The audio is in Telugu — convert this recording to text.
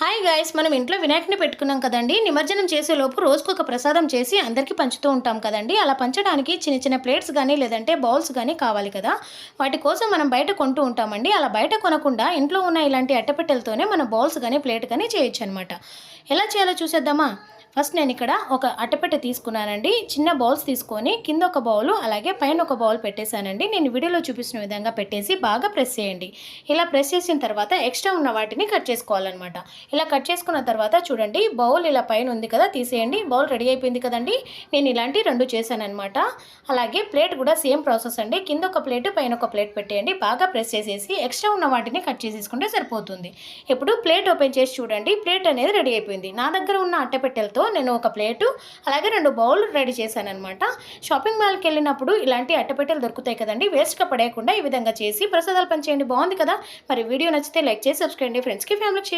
హాయ్ గాయస్ మనం ఇంట్లో వినాయకుని పెట్టుకున్నాం కదండి. నిమజ్జనం చేసేలోపు రోజుకు ఒక ప్రసాదం చేసి అందరికీ పంచుతూ ఉంటాం కదండి. అలా పంచడానికి చిన్న చిన్న ప్లేట్స్ కానీ లేదంటే బౌల్స్ కానీ కావాలి కదా. వాటి కోసం మనం బయట కొంటూ ఉంటామండి. అలా బయట కొనకుండా ఇంట్లో ఉన్న ఇలాంటి అట్టపెట్టెలతోనే మనం బౌల్స్ కానీ ప్లేట్ కానీ చేయొచ్చు అనమాట ఎలా చేయాలో చూసేద్దామా? ఫస్ట్ నేను ఇక్కడ ఒక అట్టపెట్టె తీసుకున్నానండి. చిన్న బౌల్స్ తీసుకొని కింద ఒక బౌల్ అలాగే పైన ఒక బౌల్ పెట్టేశానండి. నేను వీడియోలో చూపిస్తున్న విధంగా పెట్టేసి బాగా ప్రెస్ చేయండి. ఇలా ప్రెస్ చేసిన తర్వాత ఎక్స్ట్రా ఉన్న వాటిని కట్ చేసుకోవాలన్నమాట. ఇలా కట్ చేసుకున్న తర్వాత చూడండి బౌల్ ఇలా పైన ఉంది కదా తీసేయండి. బౌల్ రెడీ అయిపోయింది కదండి. నేను ఇలాంటి రెండు చేశానమాట అలాగే ప్లేట్ కూడా సేమ్ ప్రాసెస్ అండి. కింద ఒక ప్లేట్ పైన ఒక ప్లేట్ పెట్టేయండి. బాగా ప్రెస్ చేసేసి ఎక్స్ట్రా ఉన్న వాటిని కట్ చేసేసుకుంటే సరిపోతుంది. ఇప్పుడు ప్లేట్ ఓపెన్ చేసి చూడండి. ప్లేట్ అనేది రెడీ అయిపోయింది. నా దగ్గర ఉన్న అట్టపెట్టెలతో నేను ఒక ప్లేటు అలాగే రెండు బౌల్ రెడీ చేశాను అనమాట షాపింగ్ మాల్కి వెళ్ళినప్పుడు ఇలాంటి అట్టపెట్టెలు దొరుకుతాయి కదండి వేస్ట్గా పడేయకుండా ఈ విధంగా చేసి ప్రసాదాలు పనిచేయండి బాగుంది కదా? మరి వీడియో నచ్చితే లైక్ చేసి సబ్స్క్రైబ్ చేయండి. ఫ్రెండ్స్కి ఫ్యామిలీకి షేర్